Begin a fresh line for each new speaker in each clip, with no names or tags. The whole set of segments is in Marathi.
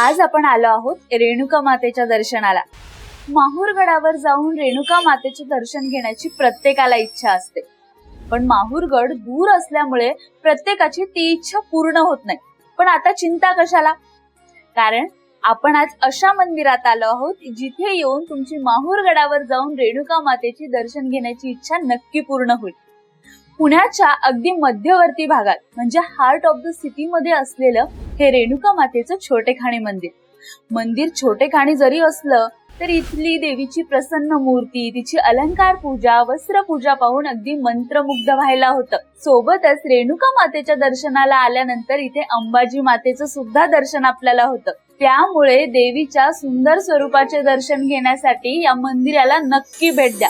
आज आपण आलो आहोत रेणुका मातेच्या दर्शनाला. माहूरगडावर जाऊन रेणुका मातेचे दर्शन घेण्याची प्रत्येकाला इच्छा असते. पण माहूरगड दूर असल्यामुळे प्रत्येकाची ती इच्छा पूर्ण होत नाही. पण आता चिंता कशाला? कारण आपण आज अशा मंदिरात आलो आहोत जिथे येऊन तुमची माहूरगडावर जाऊन रेणुका मातेची दर्शन घेण्याची इच्छा नक्की पूर्ण होईल. पुण्याच्या अगदी मध्यवर्ती भागात म्हणजे हार्ट ऑफ द सिटी मध्ये असलेलं हे रेणुका मातेचं छोटेखाणी मंदिर. मंदिर छोटेखाणी जरी असलं तर इथली देवीची प्रसन्न मूर्ती तिची अलंकार पूजा वस्त्र पूजा पाहून अगदी मंत्रमुग्ध व्हायला होतं. सोबतच रेणुका मातेच्या दर्शनाला आल्यानंतर इथे अंबाजी मातेचं सुद्धा दर्शन आपल्याला होतं. त्यामुळे देवीच्या सुंदर स्वरूपाचे दर्शन घेण्यासाठी या मंदिराला नक्की भेट द्या.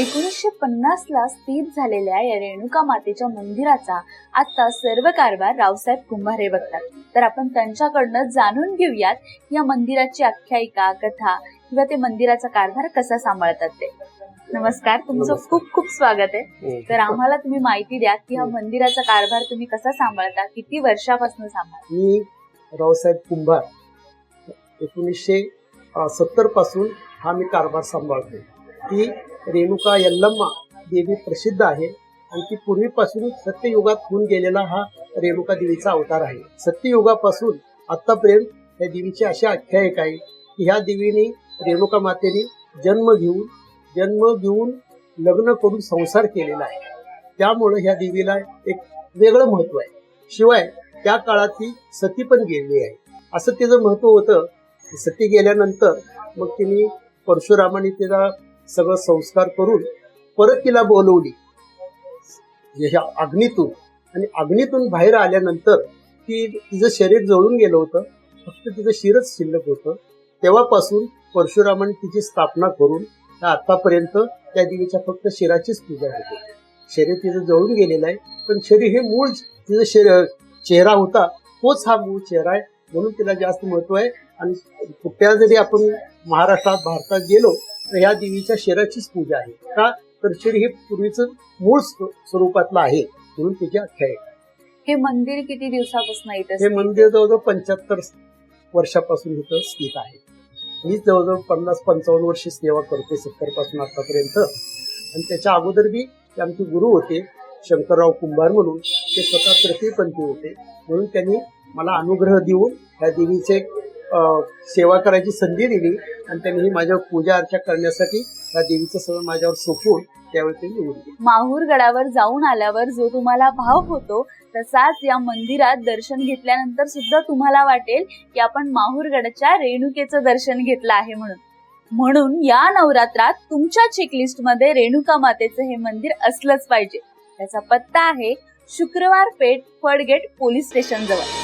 एकोणीसशे पन्नास ला स्थित झालेल्या या रेणुका मातेच्या मंदिराचा आता सर्व कारभार रावसाहेब कुंभारे बघतात. तर आपण त्यांच्याकडनं जाणून घेऊयात या मंदिराची आख्यायिका कथा किंवा ते मंदिराचा कारभार कसा सांभाळतात ते. नमस्कार तुमचं. खूप खूप स्वागत आहे. तर आम्हाला तुम्ही माहिती द्या की हा. मंदिराचा कारभार तुम्ही कसा सांभाळता किती वर्षापासून सांभाळता?
मी रावसाहेब कुंभार एकोणीसशे सत्तरपासून हा मी कारभार सांभाळतो ती रेणुका यल्लम्मा देवी प्रसिद्ध आहे. आणि ती पूर्वीपासून सत्ययुगात होऊन गेलेला हा रेणुका देवीचा अवतार आहे. सत्ययुगापासून आतापर्यंत या देवीची अशी आख्यायिक आहे की ह्या देवीने रेणुका मातेने जन्म घेऊन जन्म घेऊन लग्न करून संसार केलेला आहे. त्यामुळे ह्या देवीला एक वेगळं महत्त्व आहे. शिवाय त्या काळात ती सती पण गेलेली आहे. असं तिचं महत्त्व होतं. सती गेल्यानंतर मग तिने परशुरामाने तिचा सगळं संस्कार करून परत तिला बोलवली. ह्या अग्नीतून. आणि अग्नीतून बाहेर आल्यानंतर ती तिचं शरीर जळून गेलं होतं. फक्त तिचं शिरच शिल्लक होतं. तेव्हापासून परशुरामाने तिची स्थापना करून त्या आतापर्यंत त्या देवीच्या फक्त शिराचीच पूजा होते शरीर तिचं जळून गेलेलं आहे. पण शरीर हे मूळ तिचं शरीर चेहरा होता. तोच हा मूळ चेहरा आहे. म्हणून तिला जास्त महत्त्व आहे. आणि कुठल्या जरी आपण महाराष्ट्रात भारतात गेलो ह्या देवीच्या शरीराचीच पूजा आहे. का? तर शरीर हे पूर्वीचं मूळ स्व- स्वरूपातलं आहे म्हणून तिची आख्या आहे.
हे मंदिर किती दिवसापासून येत
हे मंदिर जवळजवळ पंच्याहत्तर वर्षापासून इथं स्थित आहे. मी जवळजवळ पन्नास पंचावन्न वर्ष सेवा करते सत्तरपासून आतापर्यंत. आणि त्याच्या अगोदर बी आमचे गुरु होते शंकरराव कुंभार म्हणून. ते स्वतः तृतीयपंथी होते. म्हणून त्यांनी मला अनुग्रह देऊन त्या देवीचे सेवा करायची संधी दिली आणि त्यांनी ही माझ्यावर पूजा अर्चा करण्यासाठी त्या देवीचं सगळं माझ्यावर सोपून त्यावेळी ते निवडून दिली
माहूर गडावर जाऊन आल्यावर जो तुम्हाला भाव होतो तसाच या मंदिरात दर्शन घेतल्यानंतर सुद्धा तुम्हाला वाटेल की आपण माहूरगडाच्या रेणुकेचं दर्शन घेतलं आहे म्हणून. म्हणून या नवरात्रात तुमच्या चेकलिस्टमध्ये रेणुका मातेचं हे मंदिर असलंच पाहिजे. त्याचा पत्ता आहे शुक्रवार पेठ फडगेट पोलीस स्टेशन जवळ